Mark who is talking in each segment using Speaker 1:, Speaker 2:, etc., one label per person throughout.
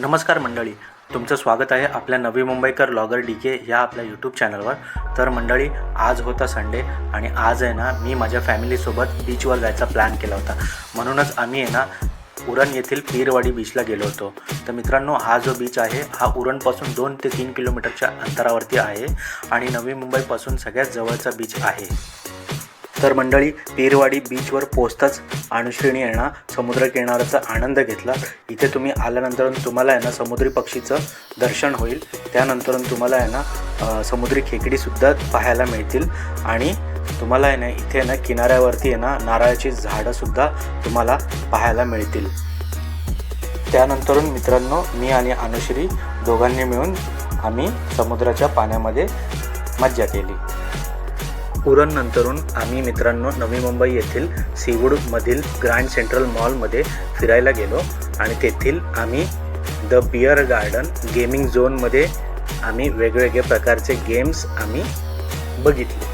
Speaker 1: नमस्कार मंडळी तुमचं स्वागत आहे आपल्या नवी मुंबईकर लॉगर डी के ह्या आपल्या यूट्यूब चॅनलवर तर मंडळी आज होता संडे आणि आज आहे ना मी माझ्या फॅमिलीसोबत बीचवर जायचा प्लॅन केला होता. म्हणूनच आम्ही आहे ना उरण येथील पीरवाडी बीचला गेलो होतो. तर मित्रांनो हा जो बीच आहे हा उरणपासून दोन ते तीन किलोमीटरच्या अंतरावरती आहे आणि नवी मुंबईपासून सगळ्यात जवळचा बीच आहे. तर मंडळी पीरवाडी बीचवर पोचताच अनुश्रीने यांना समुद्रकिनाराचा समुद्र किनाऱ्याचा आनंद घेतला. इथे तुम्ही आल्यानंतर तुम्हाला आहे ना समुद्री पक्षीचं दर्शन होईल. त्यानंतर तुम्हाला आहे ना समुद्री खेकडीसुद्धा पाहायला मिळतील. आणि तुम्हाला आहे ना इथे आहे ना किनाऱ्यावरती आहे ना नारळाची झाडंसुद्धा तुम्हाला पाहायला मिळतील. त्यानंतरून मित्रांनो मी आणि अनुश्री दोघांनी मिळून आम्ही समुद्राच्या पाण्यामध्ये मज्जा केली. उरण नंतरून आम्ही मित्रांनो नवी मुंबई येथील सीवूडमधील ग्रँड सेंट्रल मॉलमध्ये फिरायला गेलो आणि तेथील आम्ही द बिअर गार्डन गेमिंग झोनमध्ये आम्ही वेगवेगळ्या प्रकारचे गेम्स आम्ही बघितले.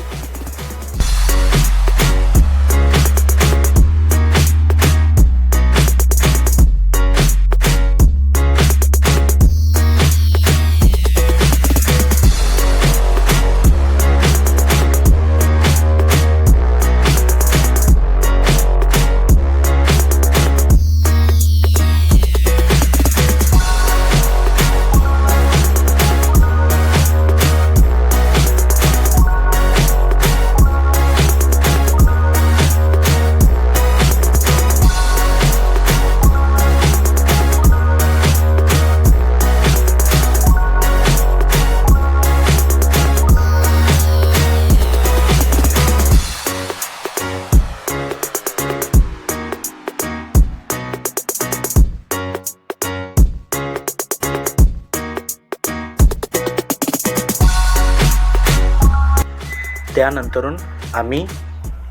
Speaker 1: त्यानंतरून आम्ही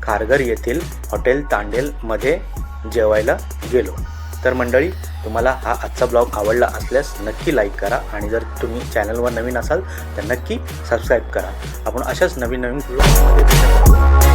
Speaker 1: खारघर येथील हॉटेल तांडेलमध्ये जेवायला गेलो. तर मंडळी तुम्हाला हा आजचा ब्लॉग आवडला असल्यास नक्की लाईक करा आणि जर तुम्ही चॅनलवर नवीन असाल तर नक्की सबस्क्राईब करा. आपण अशाच नवीन नवीन ब्लॉगमध्ये